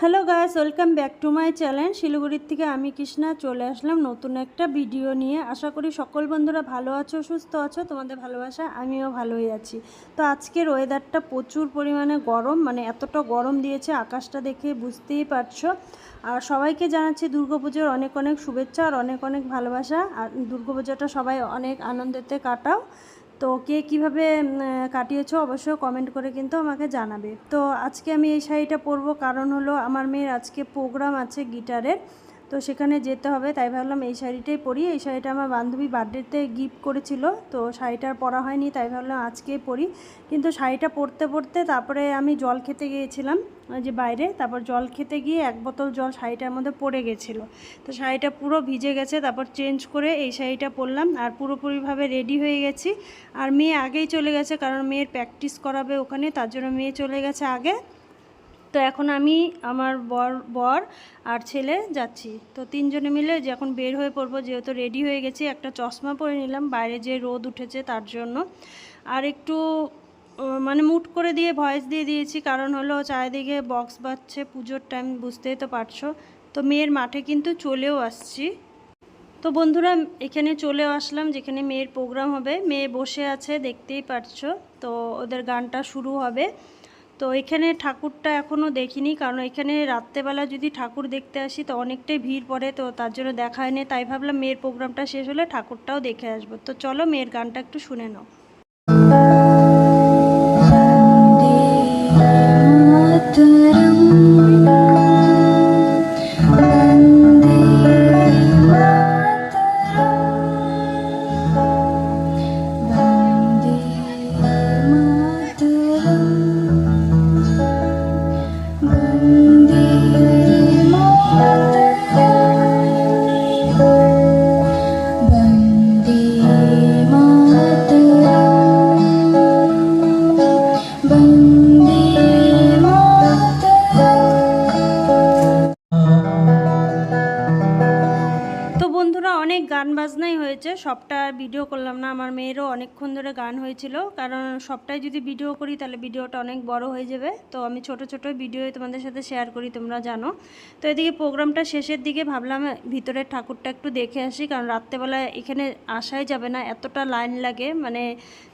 Hello guys welcome back to my channel শিলিগুড়ির থেকে আমি কৃষ্ণা চলে আসলাম নতুন একটা ভিডিও নিয়ে। আশা করি সকল বন্ধুরা ভালো আছো, সুস্থ আছো, তোমাদের ভালোবাসা, আমিও ভালোই আছি। তো আজকের ওয়েদারটা প্রচুর পরিমাণে গরম মানে এতটা গরম দিয়েছে, আকাশটা দেখে বুঝতেই পারছ। আর সবাইকে জানাচ্ছি দুর্গাপুজোর অনেক অনেক শুভেচ্ছা আর অনেক অনেক ভালোবাসা। আর দুর্গাপুজোটা সবাই অনেক আনন্দেতে কাটাও। তো কে কীভাবে কাটিয়েছ অবশ্যই কমেন্ট করে কিন্তু আমাকে জানাবে। তো আজকে আমি এই শাড়িটা পরবো কারণ হলো আমার মেয়ের আজকে প্রোগ্রাম আছে গিটারের তো সেখানে যেতে হবে, তাই ভাবলাম এই শাড়িটাই পরি। এই শাড়িটা আমার বান্ধবী বার্থডেতে গিফট করেছিল, তো শাড়িটার পরা হয়নি, তাই ভাবলাম আজকেই পরি। কিন্তু শাড়িটা পরতে পরতে তারপরে আমি জল খেতে গিয়েছিলাম যে বাইরে, তারপর জল খেতে গিয়ে এক বোতল জল শাড়িটার মধ্যে পড়ে গেছিল। তো শাড়িটা পুরো ভিজে গেছে, তারপর চেঞ্জ করে এই শাড়িটা পরলাম, আর পুরোপুরিভাবে রেডি হয়ে গেছি। আর মেয়ে আগেই চলে গেছে, কারণ মেয়ের প্র্যাকটিস করাবে ওখানে, তার জন্য মেয়ে চলে গেছে আগে। তো এখন আমি আমার বর বর আর ছেলে যাচ্ছি। তো তিনজনে মিলে যে এখন বের হয়ে পড়ব, যেহেতু রেডি হয়ে গেছি, একটা চশমা পরে নিলাম। বাইরে যে রোদ উঠেছে তার জন্য। আর একটু মানে মুট করে দিয়ে ভয়েস দিয়ে দিয়েছি, কারণ হলো চারিদিকে বক্স বাজছে, পুজোর টাইম বুঝতেই তো পারছ। তো মেয়ের মাঠে কিন্তু চলেও আসছি। তো বন্ধুরা, এখানে চলে আসলাম, যেখানে মেয়ের প্রোগ্রাম হবে। মেয়ে বসে আছে, দেখতেই পারছ। তো ওদের গানটা শুরু হবে। তো এখানে ঠাকুরটা এখনও দেখিনি, কারণ এখানে রাত্রেবেলা যদি ঠাকুর দেখতে আসি তো অনেকটাই ভিড় পড়ে, তো তার জন্য দেখা হয়নি। তাই ভাবলাম মেয়ের প্রোগ্রামটা শেষ হলে ঠাকুরটাও দেখে আসব। তো চলো মেয়ের গানটা একটু শুনে নাও। হয়েছে, সবটা ভিডিও করলাম না। আমার মেয়েরও অনেকক্ষণ ধরে গান হয়েছিল। কারণ সবটাই যদি ভিডিও করি, তাহলে ভিডিওটা অনেক বড় হয়ে যাবে। তো আমি ছোট ছোট ভিডিও তোমাদের সাথে শেয়ার করি, তোমরা জানো। তো এদিকে প্রোগ্রামটা শেষের দিকে ভাবলাম, ভিতরের ঠাকুরটা একটু দেখে আসি। কারণ রাত্রেবেলা এখানে আসাই যাবে না, এতটা লাইন লাগে। মানে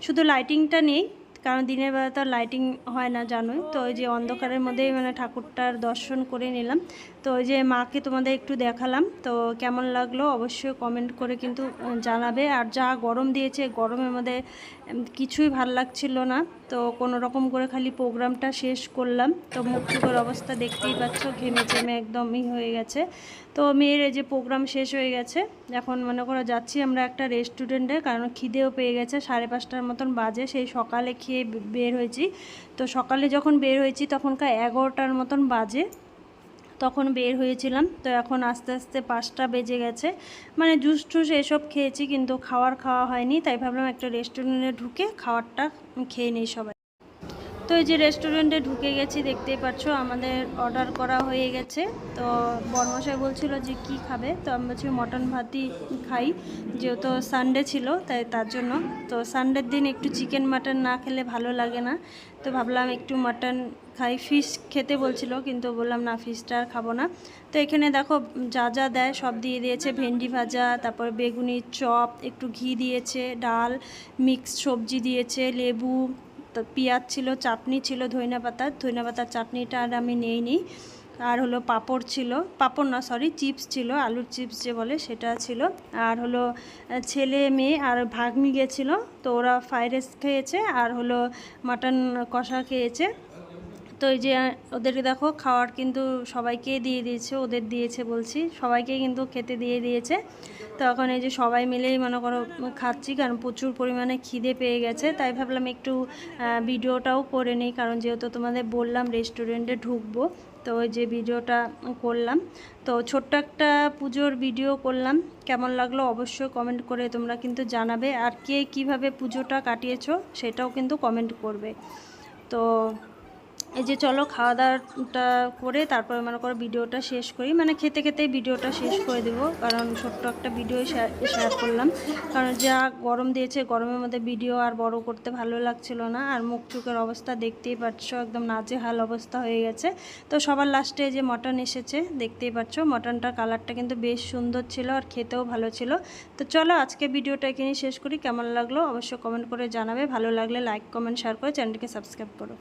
শুধু লাইটিংটা নেই কারণ দিনের বেলা তো লাইটিং হয় না জানোই। তো ওই যে অন্ধকারের মধ্যেই মানে ঠাকুরটার দর্শন করে নিলাম। তো ওই যে মাকে তোমাদের একটু দেখালাম। তো কেমন লাগল অবশ্যই কমেন্ট করে কিন্তু জানাবে। আর যা গরম দিয়েছে, গরমের মধ্যে কিছুই ভালো লাগছিল না। তো কোনো রকম করে খালি প্রোগ্রামটা শেষ করলাম। তো চোখের অবস্থা দেখতেই পাচ্ছ, ঘেমে চেমে একদমই হয়ে গেছে। তো মেয়ের এই যে প্রোগ্রাম শেষ হয়ে গেছে। এখন মনে করো যাচ্ছি আমরা একটা রেস্টুরেন্টে কারণ খিদেও পেয়ে গেছে। সাড়ে পাঁচটার মতন বাজে। সেই সকালে খেয়ে বে- বের হয়েছি। তো সকালে যখন বের হয়েছি তখনকার এগারোটার মতন বাজে। তখন বের হয়েছিলাম। তো এখন আস্তে আস্তে পাঁচটা বেজে গেছে। মানে জুস টুস এসব খেয়েছি কিন্তু খাওয়ার খাওয়া হয়নি। তাই ভাবলাম একটা রেস্টুরেন্টে ঢুকে খাওয়ারটা খেয়ে নিই সবাই। তো এই যে রেস্টুরেন্টে ঢুকে গেছি, দেখতেই পাচ্ছ আমাদের অর্ডার করা হয়ে গেছে। তো বর্মশাই বলছিল যে কি খাবে? তো আমি বলছি মটন ভাতই খাই, যেহেতু সানডে ছিল, তাই তার জন্য। তো সানডের দিন একটু চিকেন মাটন না খেলে ভালো লাগে না। তো ভাবলাম একটু মাটন খাই। ফিশ খেতে বলছিল, কিন্তু বললাম না ফিশটা আর খাব না। তো এখানে দেখো যা যা দেয় সব দিয়ে দিয়েছে। ভেন্ডি ভাজা, তারপর বেগুনি চপ, একটু ঘি দিয়েছে, ডাল মিক্স সবজি দিয়েছে, লেবু তো পেঁয়াজ ছিল, চাটনি ছিল, ধইনা পাতার ধইনা পাতার চাটনিটা আর আমি নেই নি। আর হলো পাপড় ছিল, পাপড় না সরি চিপস ছিল, আলুর চিপস যে বলে সেটা ছিল। আর হলো ছেলে, মেয়ে আর ভাগ্নি গেছিল, তো ওরা ফ্রাইড রাইস খেয়েছে আর হলো মাটন কষা খেয়েছে। তো এই যে ওদেরকে দেখো, খাওয়ার কিন্তু সবাইকে দিয়ে দিয়েছে, ওদের দিয়েছে বলছি। সবাইকে কিন্তু খেতে দিয়ে দিয়েছে। তো এখন এই যে সবাই মিলেই মনে করো খাচ্ছি, কারণ প্রচুর পরিমাণে খিদে পেয়ে গেছে। তাই ভাবলাম একটু ভিডিওটাও করে নিই, কারণ যেহেতু তোমাদের বললাম রেস্টুরেন্টে ঢুকবো, তো ওই যে ভিডিওটা করলাম। তো ছোট্ট একটা পুজোর ভিডিও করলাম। কেমন লাগল অবশ্যই কমেন্ট করে তোমরা কিন্তু জানাবে। আর কে কীভাবে পুজোটা কাটিয়েছো সেটাও কিন্তু কমেন্ট করবে। তো এই যে চলো খাওয়া দাওয়াটা করে তারপরে মনে করো ভিডিওটা শেষ করি। মানে খেতে খেতেই ভিডিওটা শেষ করে দেব। কারণ ছোট্ট একটা ভিডিও শেয়ার করলাম। কারণ যা গরম দিয়েছে, গরমের মধ্যে ভিডিও আর বড় করতে ভালো লাগছিল না। আর মুখ চুকের অবস্থা দেখতেই পাচ্ছ, একদম নাজেহাল অবস্থা হয়ে গেছে। তো সবার লাস্টে যে মটন এসেছে, দেখতেই পাচ্ছ মটনটার কালারটা কিন্তু বেশ সুন্দর ছিল আর খেতেও ভালো ছিল। তো চলো আজকে ভিডিওটা এখানে শেষ করি। কেমন লাগল অবশ্যই কমেন্ট করে জানাবে। ভালো লাগলে লাইক কমেন্ট শেয়ার করে চ্যানেলটিকে সাবস্ক্রাইব করো।